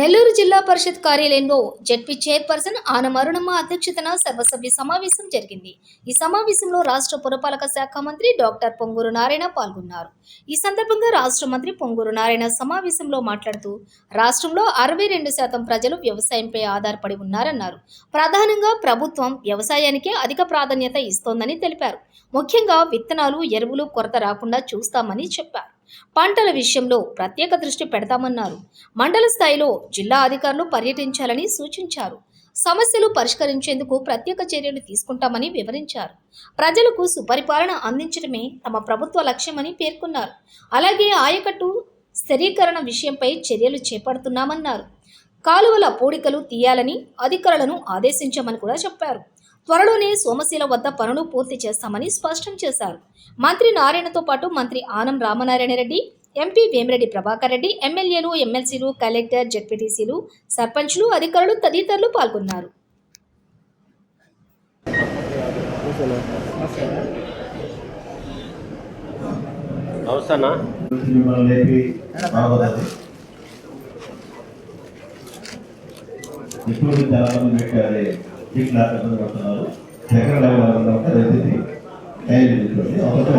నెల్లూరు జిల్లా పరిషత్ కార్యాలయంలో ZP chairperson ఆన అరుణమ్మ అధ్యక్షతన సర్వసభ్య సమావేశం జరిగింది. ఈ సమావేశంలో రాష్ట్ర పురపాలక శాఖ మంత్రి డాక్టర్ పొంగూరు నారాయణ పాల్గొన్నారు. ఈ సందర్భంగా రాష్ట్ర మంత్రి పొంగూరు నారాయణ సమావేశంలో మాట్లాడుతూ రాష్ట్రంలో అరవై రెండు శాతం ప్రజలు వ్యవసాయంపై ఆధారపడి ఉన్నారన్నారు. ప్రధానంగా ప్రభుత్వం వ్యవసాయానికే అధిక ప్రాధాన్యత ఇస్తోందని తెలిపారు. ముఖ్యంగా విత్తనాలు ఎరువులు కొరత రాకుండా చూస్తామని చెప్పారు. పంటల విషయంలో ప్రత్యేక దృష్టి పెడతామన్నారు. మండల స్థాయిలో జిల్లా అధికారులు పర్యటించాలని సూచించారు. సమస్యలు పరిష్కరించేందుకు ప్రత్యేక చర్యలు తీసుకుంటామని వివరించారు. ప్రజలకు సుపరిపాలన అందించడమే తమ ప్రభుత్వ లక్ష్యమని పేర్కొన్నారు. అలాగే ఆయకట్టు స్థిరీకరణ విషయంపై చర్యలు చేపడుతున్నామన్నారు. కాలువల పూడికలు తీయాలని అధికారులను ఆదేశించామని కూడా చెప్పారు. త్వరలోనే సోమశీల వద్ద పనులు పూర్తి చేస్తామని స్పష్టం చేశారు. మంత్రి నారాయణతో పాటు మంత్రి ఆనం రామనారాయణ రెడ్డి ఎంపీ వేమిరెడ్డి ప్రభాకర్ రెడ్డి ఎమ్మెల్యేలు ఎమ్మెల్సీలు కలెక్టర్ జెడ్పీటీసీలు సర్పంచ్లు అధికారులు తదితరులు పాల్గొన్నారు. ఇప్పుడు చాలా మంది నాకు ఇబ్బంది పడుతున్నారు దగ్గర లేకుండా ఉంటే దయచేసి తయారు చేసుకోండి ఒకటే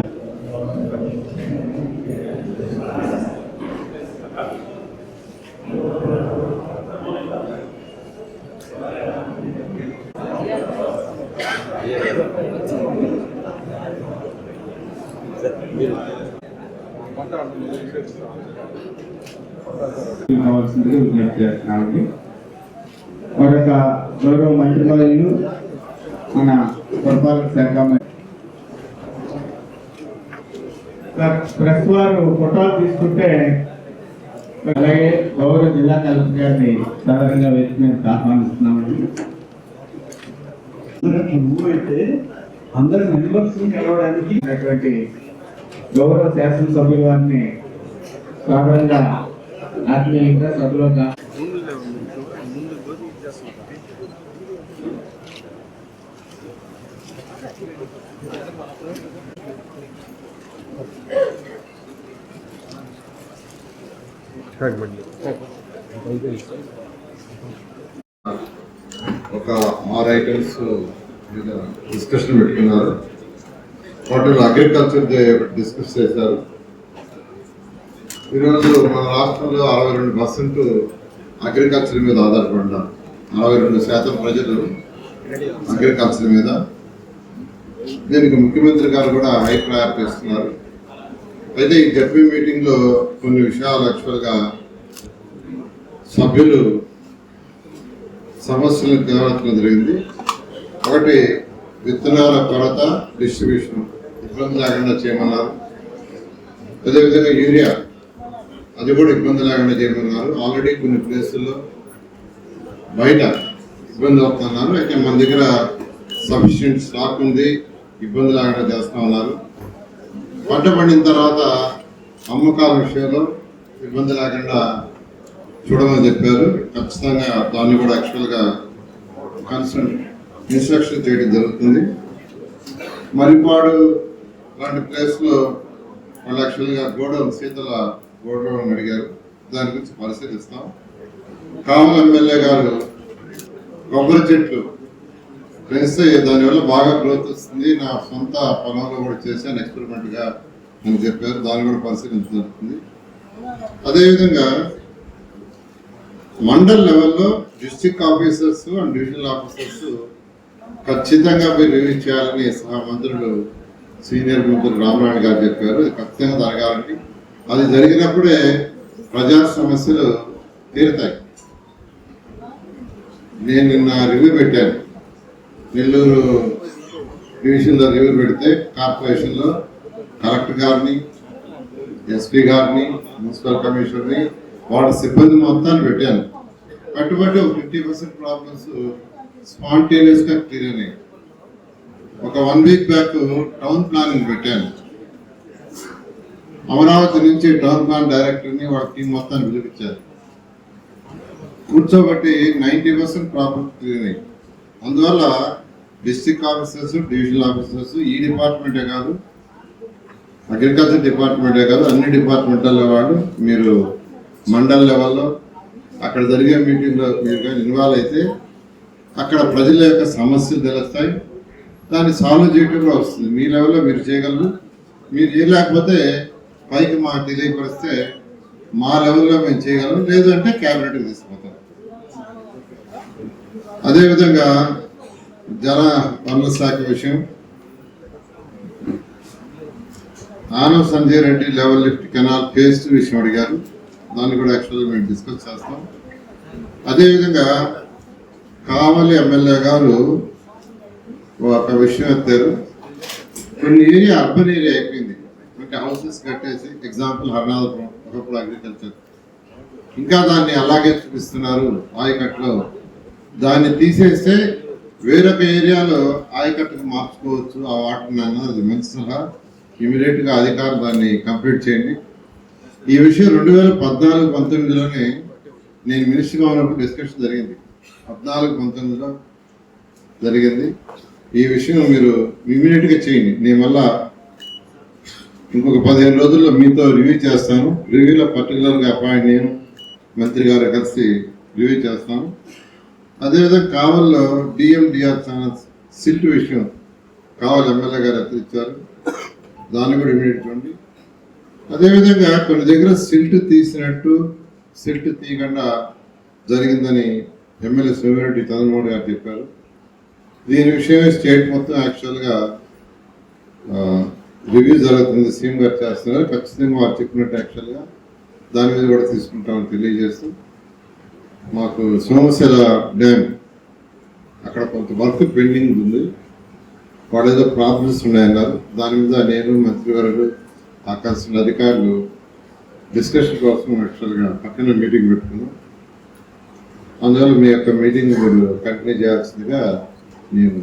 కావాల్సిందిగా విజ్ఞప్తి చేస్తున్నామండి మరొక గౌరవ మంత్రివర్యులు మన పురపాలక శాఖ ప్రెస్ వారు ఫోటోలు తీసుకుంటే అలాగే గౌరవ జిల్లా కలెక్టర్ గారిని సాధారణంగా వేసి మేము ఆహ్వానిస్తున్నామండి. అయితే అందరు మెంబర్స్ కలవడానికి ఉన్నటువంటి గౌరవ శాసనసభ్యుల వారిని సాధారణంగా ఆత్మీయంగా సభలో ఒక ఆరు ఐటమ్స్ మీద డిస్కషన్ పెట్టుకున్నారు. వాటిలో అగ్రికల్చర్ డిస్కస్ చేశారు. ఈరోజు మన రాష్ట్రంలో అరవై రెండు పర్సెంట్ అగ్రికల్చర్ మీద ఆధారపడినారు అరవై రెండు శాతం ప్రజలు అగ్రికల్చర్ మీద. దీనికి ముఖ్యమంత్రి గారు కూడా హై ప్రయారిటీ ఇస్తున్నారు అయితే ఈ జడ్పీ మీటింగ్లో కొన్ని విషయాలు యాక్చువల్గా సభ్యులు సమస్యలను తేవడం జరిగింది. ఒకటి విత్తనాల కొరత డిస్ట్రిబ్యూషన్ ఇబ్బంది లేకుండా చేయమన్నారు. అదేవిధంగా యూరియా అది కూడా ఇబ్బంది లేకుండా చేయమన్నారు. ఆల్రెడీ కొన్ని ప్లేసుల్లో బయట ఇబ్బంది అవుతున్నారు అయితే మన దగ్గర సఫిషియంట్ స్టాక్ ఉంది. ఇబ్బంది లేకుండా చేస్తామన్నారు ఉన్నారు పండిన తర్వాత అమ్మకాల విషయంలో ఇబ్బంది లేకుండా చూడమని చెప్పారు. ఖచ్చితంగా దాన్ని కూడా యాక్చువల్గా కన్సర్న్ ఇన్స్ట్రక్షన్ చేయడం జరుగుతుంది. మరిపాడు లాంటి ప్లేస్లో వాళ్ళు యాక్చువల్గా గోడౌన్ శీతల గోడౌన్ అడిగారు. దాని గురించి పరిశీలిస్తాం. కామన్ ఎమ్మెల్యే గారు కొబ్బరి చెట్లు పెంచితే దానివల్ల బాగా గ్రోత్ వస్తుంది? నా సొంత పొలంలో కూడా చేశాను ఎక్స్పెరిమెంట్గా అని చెప్పారు. దాన్ని కూడా పరిశీలించడం జరుగుతుంది అదేవిధంగా మండల్ లెవెల్లో district officers and divisional officers ఖచ్చితంగా మీరు రివ్యూ చేయాలని సహా మంత్రులు సీనియర్ మంత్రులు రామనాయుడు గారు చెప్పారు. అది ఖచ్చితంగా జరగాలని. అది జరిగినప్పుడే ప్రజా సమస్యలు తీరుతాయి. నేను నిన్న రివ్యూ పెట్టాను. నెల్లూరు డివిజన్లో రివ్యూ పెడితే కార్పొరేషన్లో కలెక్టర్ గారిని ఎస్పీ గారిని మున్సిపల్ కమిషనర్ని వాళ్ళ సిబ్బంది మొత్తాన్ని పెట్టాను. కట్టుబడి ఒక ఫిఫ్టీ పర్సెంట్ ప్రాబ్లమ్స్ స్పాంటేనియస్గా క్లియర్ అయినాయి. ఒక one week back town planning పెట్టాను. అమరావతి నుంచి టౌన్ ప్లాన్ డైరెక్టర్ని వాళ్ళ టీం మొత్తాన్ని పిలిపించారు. కూర్చోబట్టి నైంటీ పర్సెంట్ ప్రాబ్లమ్స్ క్లియర్ అయ్యాయి అందువల్ల డిస్ట్రిక్ట్ ఆఫీసర్స్ డివిజనల్ ఆఫీసర్స్ ఈ డిపార్ట్మెంటే కాదు అగ్రికల్చర్ డిపార్ట్మెంటే కాదు అన్ని డిపార్ట్మెంట్ల వాళ్ళు మీరు మండల్ లెవెల్లో అక్కడ జరిగే మీటింగ్లో మీరు కానీ ఇన్వాల్వ్ అయితే అక్కడ ప్రజల యొక్క సమస్యలు తెలుస్తాయి. దాన్ని సాల్వ్ చేయడంలో వస్తుంది. మీ లెవెల్లో మీరు చేయగలరు. మీరు చేయలేకపోతే పైకి మాకు తెలియపరిస్తే మా లెవెల్లో మేము చేయగలం లేదంటే క్యాబినెట్కి తీసుకుపోతాం. అదేవిధంగా జల వనరుల శాఖ విషయం. Anam Sanjay Reddy level lift canal phase two విషయం అడిగారు. దాన్ని కూడా యాక్చువల్గా మేము డిస్కస్ చేస్తాం. అదేవిధంగా కావలి ఎమ్మెల్యే గారు ఒక విషయం ఎత్తారు. కొన్ని ఏరియా అర్బన్ ఏరియా అయిపోయింది. అంటే హౌసెస్ కట్టేసి ఎగ్జాంపుల్ హర్నాథపురం ఒకప్పుడు అగ్రికల్చర్ ఇంకా దాన్ని అలాగే చూపిస్తున్నారు ఆయకట్లో దాన్ని తీసేస్తే వేరొక ఏరియాలో ఆయకట్టుకు మార్చుకోవచ్చు. ఆ వాటిని అన్నది మంచి సలహా ఇమీడియట్గా అధికారులు దాన్ని కంప్లీట్ చేయండి. ఈ విషయం రెండు వేల పద్నాలుగు పంతొమ్మిదిలోనే నేను మినిస్టర్గా ఉన్నప్పుడు డిస్కషన్ జరిగింది. పద్నాలుగు పంతొమ్మిదిలో జరిగింది. ఈ విషయం మీరు ఇమీడియట్గా చేయండి. నేను మళ్ళా ఇంకొక పదిహేను రోజుల్లో మీతో రివ్యూ చేస్తాను. రివ్యూలో పర్టికులర్గా అపాయింట్ నేను మంత్రి గారు కలిసి రివ్యూ చేస్తాను. అదేవిధంగా కావల్లో డిఎండిఆర్ చాలా సిల్ట్ విషయం కావాలి ఎమ్మెల్యే గారు ఎత్తిచ్చారు దాన్ని కూడా ఇమీడియట్ చూడండి. అదేవిధంగా కొన్ని దగ్గర సిల్ట్ తీసినట్టు సిల్ట్ తీయకుండా జరిగిందని ఎమ్మెల్యే సోమిరెడ్డి చంద్రమోహన్ గారు చెప్పారు. దీని విషయమే స్టేట్ మొత్తం యాక్చువల్గా రివ్యూ జరుగుతుంది. సీఎం గారు చేస్తున్నారు. ఖచ్చితంగా వారు చెప్పినట్టు యాక్చువల్గా దాని మీద కూడా తీసుకుంటామని తెలియజేస్తూ మాకు సోమశిల డ్యామ్ అక్కడ కొంత వర్క్ పెండింగ్ ఉంది. వాళ్ళు ఏదో ప్రాబ్లమ్స్ ఉన్నాయన్నారు. దాని మీద నేను మంత్రి గారు ఆకాశం అధికారులు డిస్కషన్ కోసం యాక్చువల్గా పక్కన మీటింగ్ పెట్టుకున్నాం. అందువల్ల మీ యొక్క మీటింగ్ మీరు కంటిన్యూ చేయాల్సిందిగా నేను